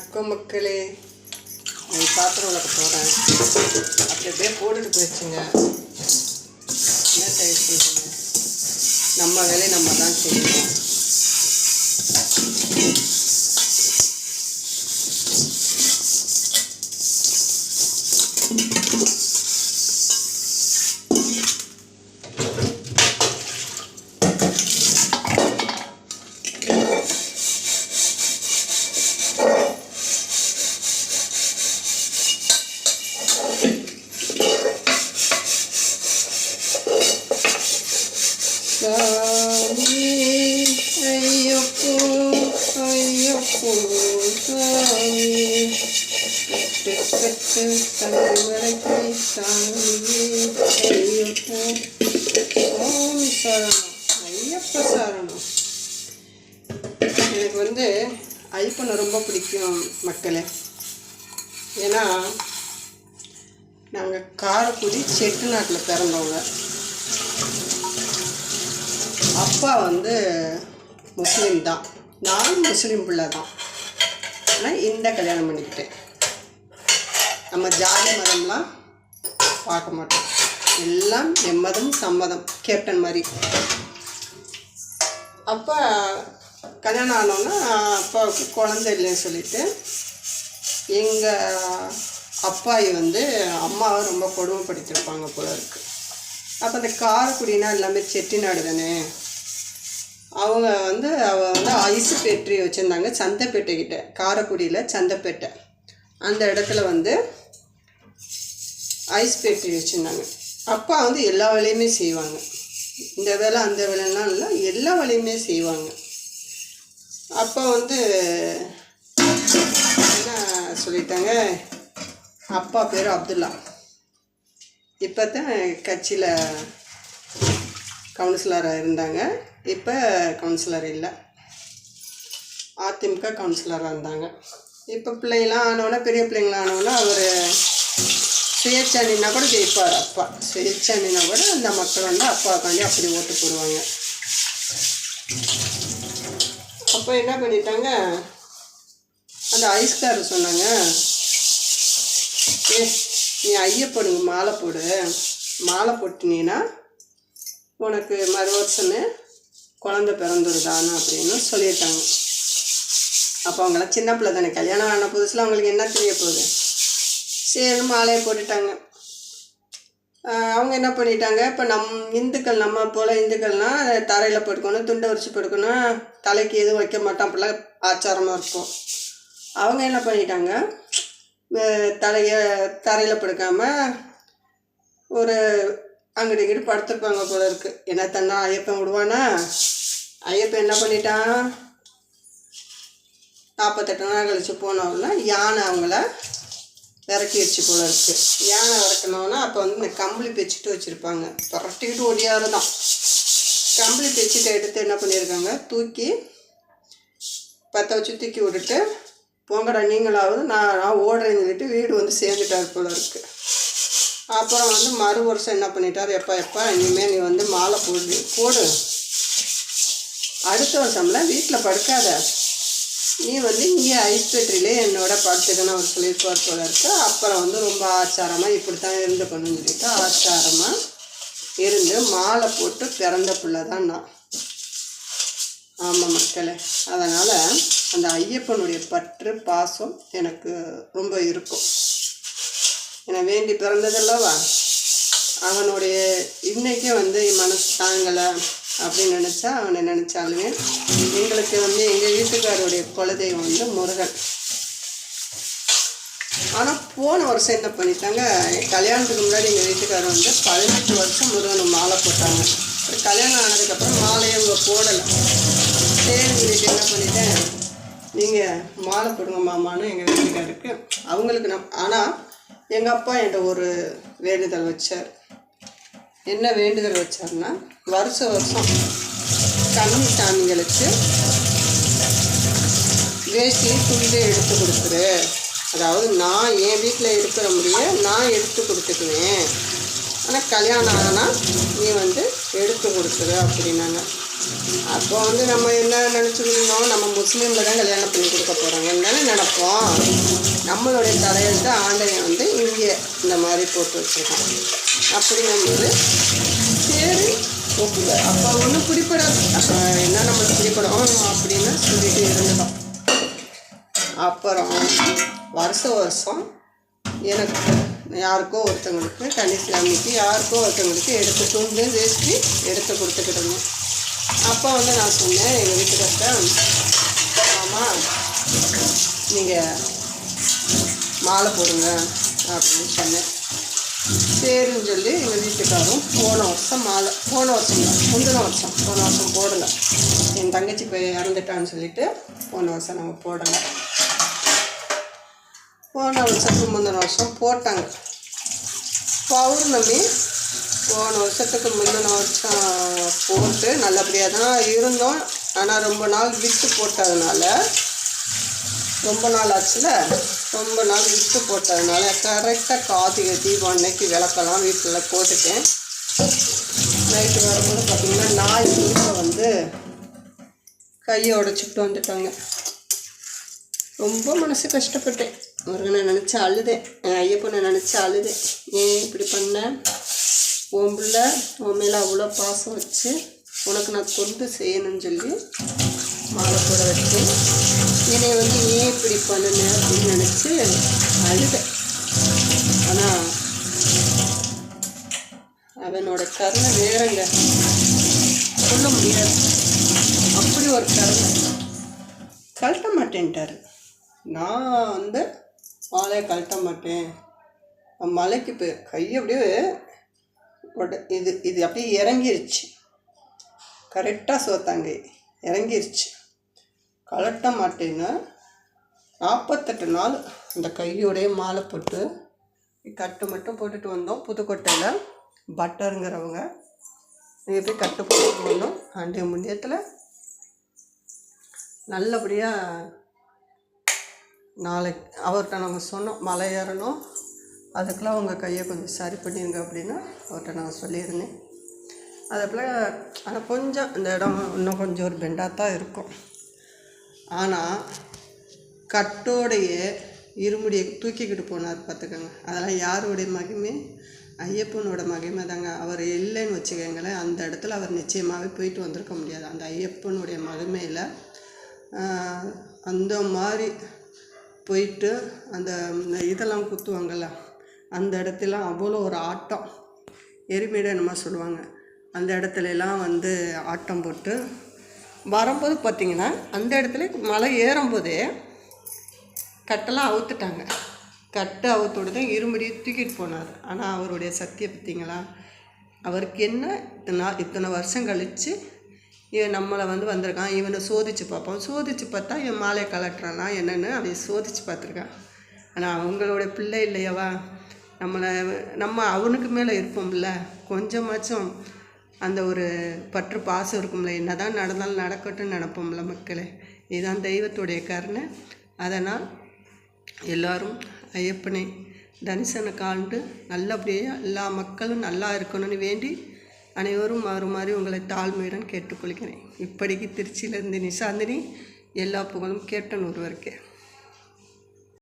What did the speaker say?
வணக்கம் மக்களே. நான் பாத்திரம் விளக்க போகிறேன் அப்படி அப்படியே போட்டுட்டு போயிடுச்சுங்க. என்ன தயிர் செய்யுங்க நம்ம வேலையை நம்ம தான் செய்யணும் சாமி ஐயப்போ ஐயப்போ சாமி கட்டு கட்டு தலைவரைக்கு சாமி சரணம். ஐயப்ப சரணம். எனக்கு வந்து ஐப்பனை ரொம்ப பிடிக்கும் மக்களே ஏன்னா நாங்கள் காரைக்குடி செட்டிநாட்டில் பிறந்தவங்க அப்பா வந்து முஸ்லீம் தான் நான் முஸ்லீம் பிள்ளை தான் ஆனால் இந்த கல்யாணம் பண்ணிக்கிட்டேன். நம்ம ஜாதி மதம்லாம் பார்க்க மாட்டோம். எல்லாம் எம்மதம் சம்மதம். கேப்டன் மாதிரி. அப்பா கல்யாணம் ஆனோன்னா அப்பாவுக்கு குழந்தை இல்லைன்னு சொல்லிட்டு எங்கள் அப்பாயி வந்து அம்மாவை ரொம்ப கொடுமைப்படுத்திருப்பாங்க போல இருக்குது அப்போ அந்த காரக்குடினா எல்லாமே செட்டிநாடு தானே? அவங்க வந்து அவ வந்து ஐஸ் ஃபேக்ட்ரி வச்சுருந்தாங்க சந்தைப்பேட்டை கிட்ட காரைக்குடியில் சந்தைப்பேட்டை. அந்த இடத்துல வந்து ஐஸ் ஃபேக்ட்ரி வச்சுருந்தாங்க. அப்பா வந்து எல்லா வேலையுமே செய்வாங்க. இந்த வேலை அந்த வேலைலாம் இல்லை எல்லா வேலையுமே செய்வாங்க. அப்பா வந்து என்ன சொல்லிட்டாங்க? அப்பா பேர் அப்துல்லா. இப்போ தான் கட்சியில் கவுன்சிலராக இருந்தாங்க. இப்போ கவுன்சிலர் இல்லை. அதிமுக கவுன்சிலராக இருந்தாங்க. இப்போ பிள்ளைங்களாம் ஆனவொன்னே பெரிய பிள்ளைங்களாம் ஆனவொன்னே அவர் சுயேட்சாணின்னா கூட ஜெயிப்பார் அப்பா. சுயேட்சாணினா கூட அந்த மக்கள் வந்து அப்பாவுக்காண்டி அப்படி ஓட்டு போடுவாங்க. அப்போ என்ன பண்ணிட்டாங்க? அந்த ஐஸ்காரர் சொன்னாங்க ஏ நீ ஐயப்பனுக்கு மாலை போடு. மாலை போட்டினீன்னா உனக்கு மறு வருஷமே குழந்த பிறந்துருதான்னு அப்படின்னு சொல்லிட்டாங்க. அப்போ அவங்களாம் சின்ன பிள்ளை தானே. கல்யாணம் ஆன புதுசில் அவங்களுக்கு என்ன தெரிய போகுது? சரி மாலையை போட்டுட்டாங்க. அவங்க என்ன பண்ணிட்டாங்க? இப்போ நம் இந்துக்கள் நம்ம போல் இந்துக்கள்னால் தரையில் படுக்கணும் துண்டை வரிச்சு படுக்கணும் தலைக்கு எதுவும் வைக்க மாட்டோம் அப்படிலாம் ஆச்சாரமாக இருக்கும். அவங்க என்ன பண்ணிட்டாங்க? தலையை தரையில் படுக்காமல் ஒரு அங்கிட்டு இங்கிட்டு படுத்துருப்பாங்க போல இருக்கு. என்ன தன்னா ஐயப்பன் விடுவானா? ஐயப்பன் என்ன பண்ணிட்டான்? நாற்பத்தெட்டு நாள் கழிச்சு போனவங்கள யானை அவங்கள விரட்டிடுச்சு போல இருக்கு. யானை இறக்கணும்னா அப்போ வந்து இந்த கம்பளி பெச்சிட்டு வச்சுருப்பாங்க. புரட்டிக்கிட்டு ஒடியாரு தான் கம்பளி பிச்சுட்டு எடுத்து என்ன பண்ணியிருக்காங்க தூக்கி பற்ற வச்சு தூக்கி விட்டுட்டு போங்கடா நீங்களாவது நான் நான் ஓடுறேன்னு சொல்லிட்டு வீடு வந்து சேர்ந்துட்டார் போல இருக்கு. அப்புறம் வந்து மறு வருஷம் என்ன பண்ணிட்டார்? எப்பா எப்பா இனிமேல் நீ வந்து மாலை போடு போடு. அடுத்த வருஷம்லாம் வீட்டில் படுக்காத. நீ வந்து இங்கே ஐஸ் என்னோட படுத்துக்கணும் அவர் சொல்லியிருப்பார் போல இருக்கு. அப்புறம் வந்து ரொம்ப ஆச்சாரமாக இப்படி தான் இருந்துக்கணும்னு சொல்லிட்டு ஆச்சாரமாக இருந்து மாலை போட்டு பிறந்த பிள்ளை தான் நான். ஆமாம் மக்களே அதனால் அந்த ஐயப்பனுடைய பற்று பாசம் எனக்கு ரொம்ப இருக்கும். என்னை வேண்டி பிறந்ததல்லவா அவனுடைய இன்னைக்கே வந்து என் மனசு தாங்கலை. அப்படின்னு நினச்சா அவனை நினச்சாலுமே எங்களுக்கு வந்து எங்கள் வீட்டுக்காரருடைய குலதெய்வம் வந்து முருகன். ஆனால் போன வருஷம் என்ன பண்ணிட்டாங்க கல்யாணத்துக்கு முன்னாடி எங்கள் வீட்டுக்காரர் வந்து பதினெட்டு வருஷம் முருகன் மாலை போட்டாங்க. அப்புறம் கல்யாணம் ஆனதுக்கப்புறம் மாலையை அவங்க போடலை. சரி சொல்லிட்டு என்ன பண்ணிட்டேன் நீங்கள் மாலை போடுங்க மாமான்னு எங்கள் வீட்டுக்காருக்கு அவங்களுக்கு நான் ஆனால் எங்கள் அப்பா என்கிட்ட ஒரு வேண்டுதல் வச்சார். என்ன வேண்டுதல் வச்சார்னா வருஷ வருஷம் கன்னி சாமிகளுக்கு வேஷ்டி துண்டு எடுத்து கொடுத்துரு. அதாவது நான் என் வீட்டில் இருக்கிற முடிய நான் எடுத்து கொடுத்துக்குவேன். ஆனால் கல்யாணம் ஆனால் நீ வந்து எடுத்து கொடுத்துரு அப்படின்னாங்க. அப்போ வந்து நம்ம என்ன நினச்சிருந்தோம் நம்ம முஸ்லீமில் தான் கல்யாணம் பண்ணி கொடுக்க போகிறாங்க தானே நினப்போம் நம்மளுடைய தலையெழுத்து ஆண்டையை வந்து இங்கே இந்த மாதிரி போட்டு வச்சுருக்கோம் அப்படிங்கும்போது ஒப்புல அப்போ ஒன்றும் பிடிப்படாது அப்போ என்ன நம்மளுக்கு பிடிப்படும் அப்படின்னு சொல்லிட்டு இருந்தோம் அப்புறம் வருஷ வருஷம் எனக்கு யாருக்கோ ஒருத்தவங்களுக்கு கன்னிசாமிக்கு யாருக்கோ ஒருத்தவங்களுக்கு எடுத்து துண்டு வேஷ்டி எடுத்து கொடுத்துக்கிட்டோங்க அப்போ வந்து நான் சொன்னேன் எங்கள் வீட்டுக்கிட்ட ஆமா நீங்கள் மாலை போடுங்க அப்படின்னு சொன்னேன். சரின்னு சொல்லி எங்கள் வீட்டுக்காரும் போன வருஷம் மாலை போன வருஷம் தான் முந்தின வருஷம் போன வருஷம் போடலை. என் தங்கச்சி போய் இறந்துட்டான்னு சொல்லிட்டு போன வருஷம் நாங்கள் போடலை. போன வருஷத்துக்கு முந்தின வருஷம் போட்டாங்க. பௌர்ணமி போன வருஷத்துக்கு முந்தின வருஷம் போட்டு நல்லபடியாக தான் இருந்தோம். ஆனால் ரொம்ப நாள் விட்டு போட்டதுனால ரொம்ப நாள் ஆச்சுல. ரொம்ப நாள் விட்டு போட்டதுனால கரெக்டாக கார்த்திகை தீபம் அன்னைக்கு விளக்கெல்லாம் வீட்டில் போட்டுட்டேன். நைட்டு வரும்போது பார்த்திங்கன்னா நாய் வீட்டில் வந்து கையை உடச்சிட்டு வந்துட்டாங்க. ரொம்ப மனசு கஷ்டப்பட்டேன். முருகனை நினச்சி அழுதேன். என் ஐயப்பனை நினச்சி அழுதேன். ஏன் இப்படி பண்ணேன் உன் பிள்ளை உன் மேலே அவ்வளோ பாசம் வச்சு உனக்கு நான் தொண்டு செய்யணும்னு சொல்லி மாலை போட வச்சு என்னை வந்து ஏன் இப்படி பண்ணுன அப்படின்னு நினச்சி அழுதேன். ஆனால் அவனோட கருணை வேறங்க. சொல்ல முடியாது. அப்படி ஒரு கருணை. கழட்ட மாட்டேன்ட்டாரு. நான் வந்து மாலையை கழட்ட மாட்டேன். மலைக்கு போய் கை அப்படியே உட இது இது அப்படியே இறங்கிருச்சு. கரெக்டாக சோத்தாங்க. இறங்கிருச்சு. கலட்ட மாட்டேன்னு நாற்பத்தெட்டு நாள் அந்த கையோடைய மாலை போட்டு கட்டு மட்டும் போட்டுட்டு வந்தோம். புதுக்கோட்டையில் பட்டருங்கிறவங்க. நீங்கள் போய் கட்டு போட்டு வந்தோம். அன்றைய முந்தியத்தில் நல்லபடியாக நாளைக்கு அவர்கிட்ட நாங்கள் சொன்னோம். மலை ஏறணும். அதுக்கெல்லாம் உங்கள் கையை கொஞ்சம் சரி பண்ணிடுங்க அப்படின்னு அவர்கிட்ட நான் சொல்லியிருந்தேன். அதே போல் ஆனால் கொஞ்சம் இந்த இடம் இன்னும் கொஞ்சம் ஒரு பெண்டாக தான் இருக்கும். ஆனால் கட்டோடைய இருமுடியை தூக்கிக்கிட்டு போனார் பார்த்துக்கோங்க. அதெல்லாம் யாருடைய மகிமை? ஐயப்பனோட மகிமை தாங்க. அவர் இல்லைன்னு வச்சுக்கோங்களேன் அந்த இடத்துல அவர் நிச்சயமாகவே போயிட்டு வந்திருக்க முடியாது. அந்த ஐயப்பனுடைய மகிமையில் அந்த மாதிரி போயிட்டு அந்த இதெல்லாம் குத்துவாங்கள்ல அந்த இடத்துல அவ்வளோ ஒரு ஆட்டம். எருமையிட என்னமோ சொல்லுவாங்க. அந்த இடத்துலலாம் வந்து ஆட்டம் போட்டு வரும்போது பார்த்தீங்கன்னா அந்த இடத்துல மலை ஏறும்போதே கட்டெல்லாம் அவுத்துட்டாங்க. கட்டை அவுத்தோடு விடுதான் இருமுடியை தூக்கிட்டு போனார். ஆனால் அவருடைய சக்தியை பார்த்தீங்களா அவருக்கு என்ன இத்தனை நாள் இத்தனை வருஷம் கழித்து இவன் நம்மளை வந்து வந்திருக்கான். இவனை சோதித்து பார்ப்போம். சோதித்து பார்த்தா இவன் மாலையை கலட்டுறானா என்னன்னு அதை சோதித்து பார்த்துருக்கான். ஆனால் அவங்களோட பிள்ளை இல்லையவா? நம்மளை நம்ம அவனுக்கு மேலே இருப்போம்ல. கொஞ்சமாச்சும் அந்த ஒரு பற்று பாசம் இருக்கும்ல என்ன தான் நடந்தாலும் நடக்கட்டும்னு நினப்போம்ல மக்களே. இதுதான் தெய்வத்துடைய கருணை. அதனால் எல்லோரும் ஐயப்பனை தனுசனை காண்டு நல்லபடியாக எல்லா மக்களும் நல்லா இருக்கணும்னு வேண்டி அனைவரும் மாறுமாறி உங்களை தாழ்மையுடன் கேட்டுக்கொள்கிறேன். இப்படிக்கு திருச்சியிலேருந்து நிசாந்தினி எல்லா புகழும் கேட்டன் ஒருவருக்கே.